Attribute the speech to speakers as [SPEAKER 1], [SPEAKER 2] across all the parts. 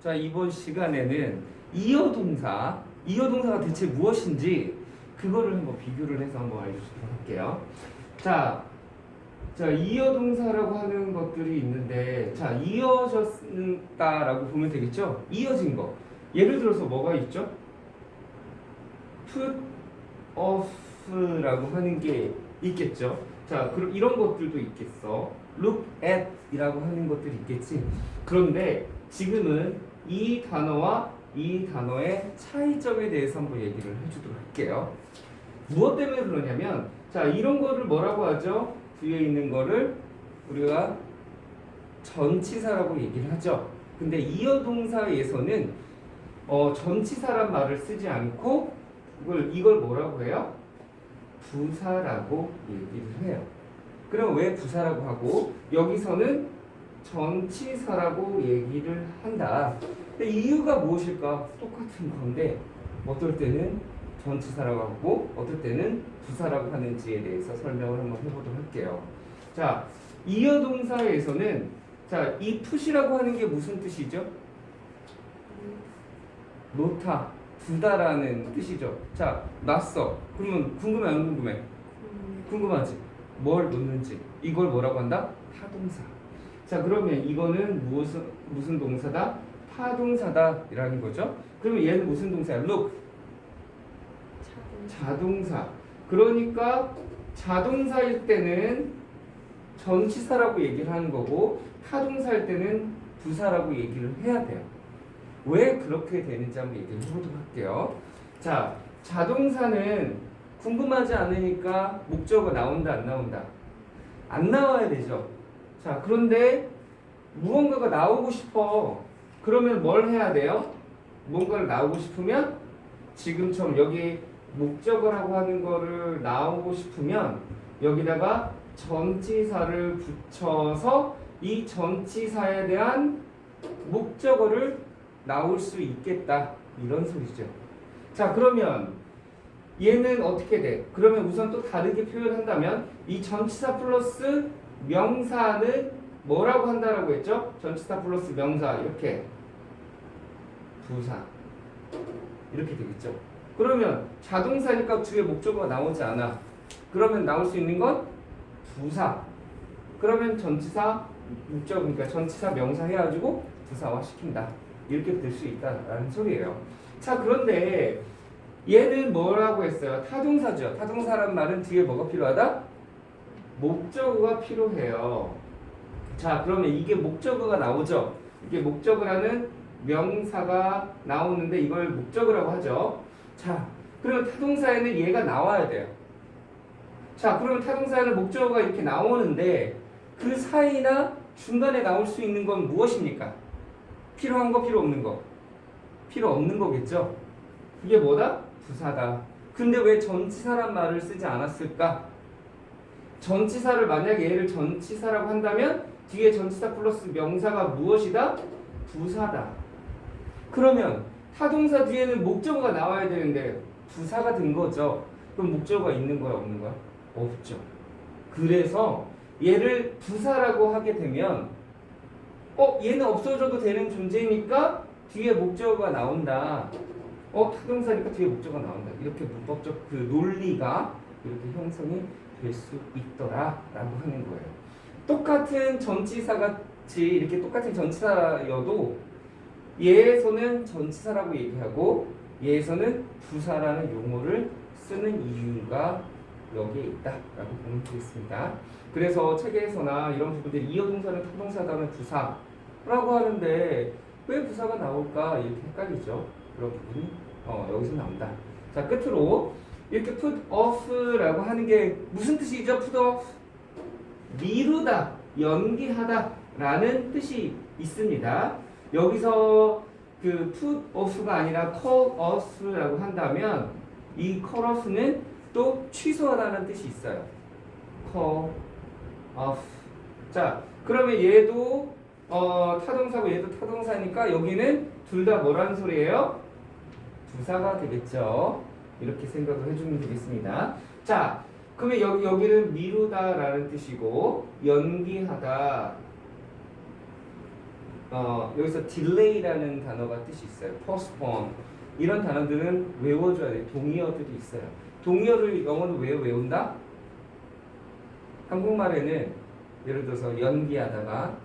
[SPEAKER 1] 자, 이번 시간에는 이어 동사, 이어 동사가 대체 무엇인지 그거를 한번 비교를 해서 한번 알려주도록 할게요. 자, 자, 이어 동사라고 하는 것들이 있는데, 자, 이어졌다라고 보면 되겠죠? 이어진 거. 예를 들어서 뭐가 있죠? put off라고 하는 게 있겠죠? 자, 그럼 이런 것들도 있겠어. look at 이라고 하는 것들이 있겠지. 그런데 지금은 이 단어와 이 단어의 차이점에 대해서 한번 얘기를 해주도록 할게요. 무엇 때문에 그러냐면, 자, 이런 거를 뭐라고 하죠? 뒤에 있는 거를 우리가 전치사라고 얘기를 하죠. 근데 이어 동사에서는 어, 전치사란 말을 쓰지 않고 이걸 이걸 뭐라고 해요? 부사라고 얘기를 해요. 그럼 왜 부사라고 하고 여기서는 전치사라고 얘기를 한다. 이유가 무엇일까? 똑같은 건데 어떨 때는 전치사라고 하고 어떨 때는 부사라고 하는지에 대해서 설명을 한번 해보도록 할게요. 자, 이어 동사에서는 자, 이 푸시라고 하는 게 무슨 뜻이죠? 놓다, 두다라는 뜻이죠. 자, 놨어. 그러면 궁금해 안 궁금해? 궁금하지? 뭘 놓는지. 이걸 뭐라고 한다? 타동사. 자, 그러면 이거는 무슨 무슨 동사다? 타동사다라는 거죠. 그러면 얘는 무슨 동사야? look 자동사. 그러니까 자동사일 때는 전치사라고 얘기를 하는 거고 타동사일 때는 부사라고 얘기를 해야 돼요. 왜 그렇게 되는지 한번 얘기를 해보도록 할게요. 자, 자동사는 궁금하지 않으니까 목적어 나온다 안 나온다? 안 나와야 되죠. 자, 그런데 무언가가 나오고 싶어. 그러면 뭘 해야 돼요? 뭔가를 나오고 싶으면 지금처럼 여기 목적어라고 하는 거를 나오고 싶으면 여기다가 전치사를 붙여서 이 전치사에 대한 목적어를 나올 수 있겠다 이런 소리죠. 자 그러면 얘는 어떻게 돼? 그러면 우선 또 다르게 표현한다면 이 전치사 플러스 명사는 뭐라고 한다라고 했죠? 전치사 플러스 명사 이렇게 부사 이렇게 되겠죠. 그러면 자동사니까 뒤에 목적어가 나오지 않아. 그러면 나올 수 있는 건 부사. 그러면 전치사 목적 그러니까 전치사 명사 해가지고 부사화 시킨다. 이렇게 될 수 있다라는 소리예요. 자 그런데 얘는 뭐라고 했어요? 타동사죠. 타동사란 말은 뒤에 뭐가 필요하다? 목적어가 필요해요. 자 그러면 이게 목적어가 나오죠. 이게 목적어라는 명사가 나오는데 이걸 목적어라고 하죠. 자 그러면 타동사에는 얘가 나와야 돼요. 자 그러면 타동사에는 목적어가 이렇게 나오는데 그 사이나 중간에 나올 수 있는 건 무엇입니까? 필요한 거 필요 없는 거 필요 없는 거겠죠. 그게 뭐다? 부사다. 근데 왜 전치사란 말을 쓰지 않았을까? 전치사를 만약에 얘를 전치사라고 한다면 뒤에 전치사 플러스 명사가 무엇이다? 부사다. 그러면 타동사 뒤에는 목적어가 나와야 되는데 부사가 된 거죠. 그럼 목적어가 있는 거야 없는 거야? 없죠. 그래서 얘를 부사라고 하게 되면 어 얘는 없어져도 되는 존재니까 뒤에 목적어가 나온다. 어 타동사니까 뒤에 목적어가 나온다. 이렇게 문법적 그 논리가 이렇게 형성이 될 수 있더라라고 하는 거예요. 똑같은 전치사 같이 이렇게 똑같은 전치사여도 얘에서는 전치사라고 얘기하고 얘에서는 부사라는 용어를 쓰는 이유가 여기에 있다라고 보면 되겠습니다. 그래서 책에서나 이런 부분들이 이어동사는 타동사 다음에 부사라고 하는데 왜 부사가 나올까 이렇게 헷갈리죠. 그런 부분이 어, 여기서 나온다. 자 끝으로 이렇게 put off라고 하는 게 무슨 뜻이죠? put off 미루다, 연기하다라는 뜻이 있습니다. 여기서 그 put off가 아니라 call us라고 한다면 이 call off는 또 취소하다는 뜻이 있어요. call off. 자, 그러면 얘도 어, 타동사고 얘도 타동사니까 여기는 둘 다 뭐라는 소리예요? 부사가 되겠죠. 이렇게 생각을 해주면 되겠습니다. 자, 그러면 여기 여기는 미루다라는 뜻이고 연기하다 어, 여기서 delay라는 단어가 뜻이 있어요. postpone 이런 단어들은 외워줘야 돼. 동의어들이 있어요. 동의어를 영어로 왜 외운다? 한국말에는 예를 들어서 연기하다가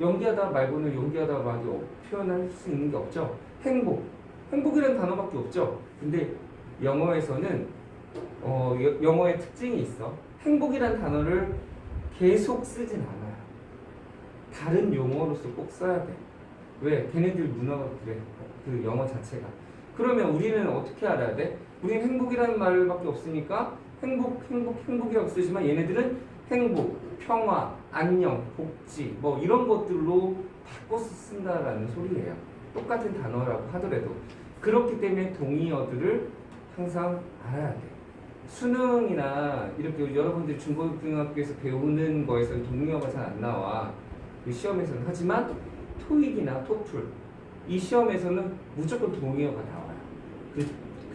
[SPEAKER 1] 연기하다 말고는 연기하다 말이 없- 표현할 수 있는 게 없죠. 행복. 행복이라는 단어밖에 없죠. 근데 영어에서는 어, 여- 영어의 특징이 있어. 행복이라는 단어를 계속 쓰진 않아요. 다른 용어로서 꼭 써야 돼. 왜? 걔네들 문화가 그래. 그 영어 자체가. 그러면 우리는 어떻게 알아야 돼? 우리는 행복이라는 말밖에 없으니까 행복, 행복, 행복이라고 쓰지만 얘네들은 행복, 평화, 안녕, 복지 뭐 이런 것들로 바꿔서 쓴다라는 소리예요. 똑같은 단어라고 하더라도 그렇기 때문에 동의어들을 항상 알아야 돼. 수능이나 이렇게 여러분들 중고등학교에서 배우는 거에서는 동의어가 잘 안 나와. 그 시험에서는 하지만 토익이나 토플 이 시험에서는 무조건 동의어가 나와요. 그,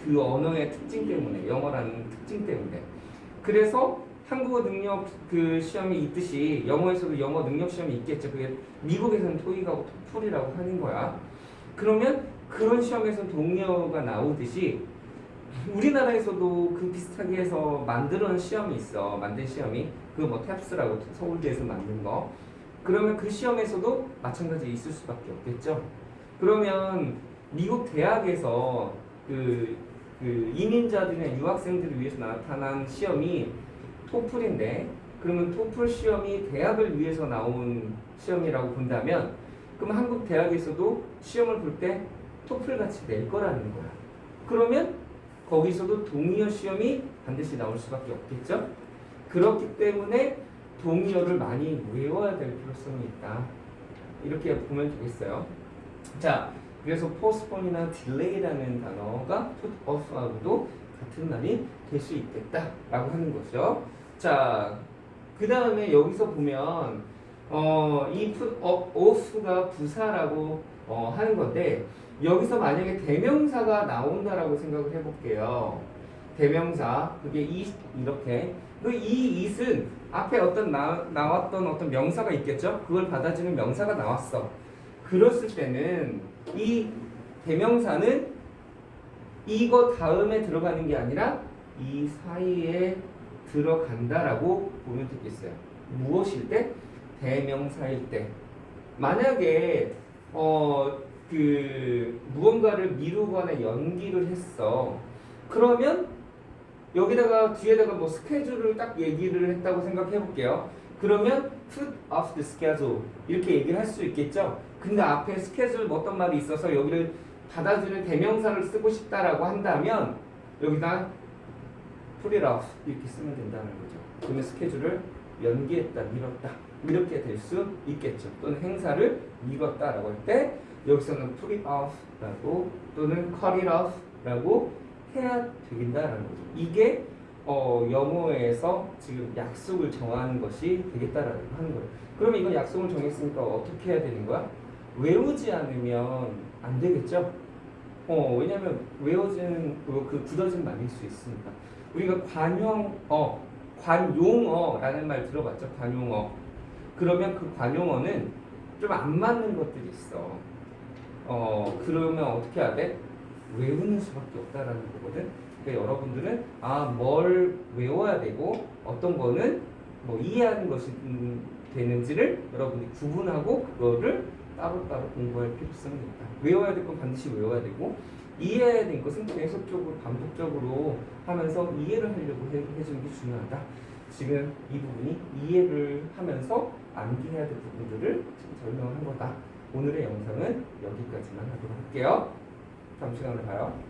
[SPEAKER 1] 그 언어의 특징 때문에 영어라는 특징 때문에 그래서 한국어 능력 그 시험이 있듯이 영어에서도 영어 능력 시험이 있겠죠. 그게 미국에서는 토익하고 토플이라고 하는 거야. 그러면 그런 시험에서는 동의어가 나오듯이 우리나라에서도 그 비슷하게 해서 만들어낸 시험이 있어. 만든 시험이 그 뭐 탭스라고 서울대에서 만든 거. 그러면 그 시험에서도 마찬가지 있을 수밖에 없겠죠. 그러면 미국 대학에서 그, 그 이민자들이나 유학생들을 위해서 나타난 시험이 토플인데 그러면 토플 시험이 대학을 위해서 나온 시험이라고 본다면 그럼 한국 대학에서도 시험을 볼 때 토플 같이 낼 거라는 거야. 그러면 거기서도 동의어 시험이 반드시 나올 수밖에 없겠죠. 그렇기 때문에 동의어를 많이 외워야 될 필요성이 있다. 이렇게 보면 되겠어요. 자, 그래서 postpone이나 delay라는 단어가 put off하고도 같은 말이 될 수 있겠다라고 하는 거죠. 자, 그 다음에 여기서 보면 어, 이 put off가 부사라고 어, 하는 건데 여기서 만약에 대명사가 나온다라고 생각을 해볼게요. 대명사 그게 이 이렇게 그이 it은 앞에 어떤 나, 나왔던 어떤 명사가 있겠죠? 그걸 받아주는 명사가 나왔어. 그랬을 때는 이 대명사는 이거 다음에 들어가는 게 아니라 이 사이에 들어간다라고 보면 되겠어요. 무엇일 때? 대명사일 때. 만약에 어 그 무언가를 미루거나 연기를 했어. 그러면 여기다가 뒤에다가 뭐 스케줄을 딱 얘기를 했다고 생각해 볼게요. 그러면 put off the schedule 이렇게 얘기를 할 수 있겠죠. 근데 앞에 스케줄 뭐 어떤 말이 있어서 여기를 받아주는 대명사를 쓰고 싶다라고 한다면 여기다 put it off 이렇게 쓰면 된다는 거죠. 그러면 스케줄을 연기했다, 미뤘다 이렇게 될 수 있겠죠. 또는 행사를 미뤘다라고 할 때 여기서는 put it off라고 또는 cut it off라고 해야 되긴다라는 거죠. 이게 어, 영어에서 지금 약속을 정하는 것이 되겠다라는 하는 거예요. 그러면 이건 약속을 정했으니까 어떻게 해야 되는 거야? 외우지 않으면 안 되겠죠? 어, 왜냐면 외워지는 그, 그 굳어진 말일 수 있으니까. 우리가 관용어, 관용어라는 말 들어봤죠? 관용어. 그러면 그 관용어는 좀 안 맞는 것들이 있어. 어, 그러면 어떻게 해야 돼? 외우는 수밖에 없다라는 거거든. 그러니까 여러분들은 아 뭘 외워야 되고 어떤 거는 뭐 이해하는 것이 음, 되는지를 여러분이 구분하고 그거를 따로따로 공부할 필요성이 있다. 외워야 될 건 반드시 외워야 되고 이해해야 될 것은 계속적으로 반복적으로 하면서 이해를 하려고 해, 해주는 게 중요하다. 지금 이 부분이 이해를 하면서 암기해야 될 부분들을 지금 설명을 한 거다. 오늘의 영상은 여기까지만 하도록 할게요. 다음 시간에 봐요.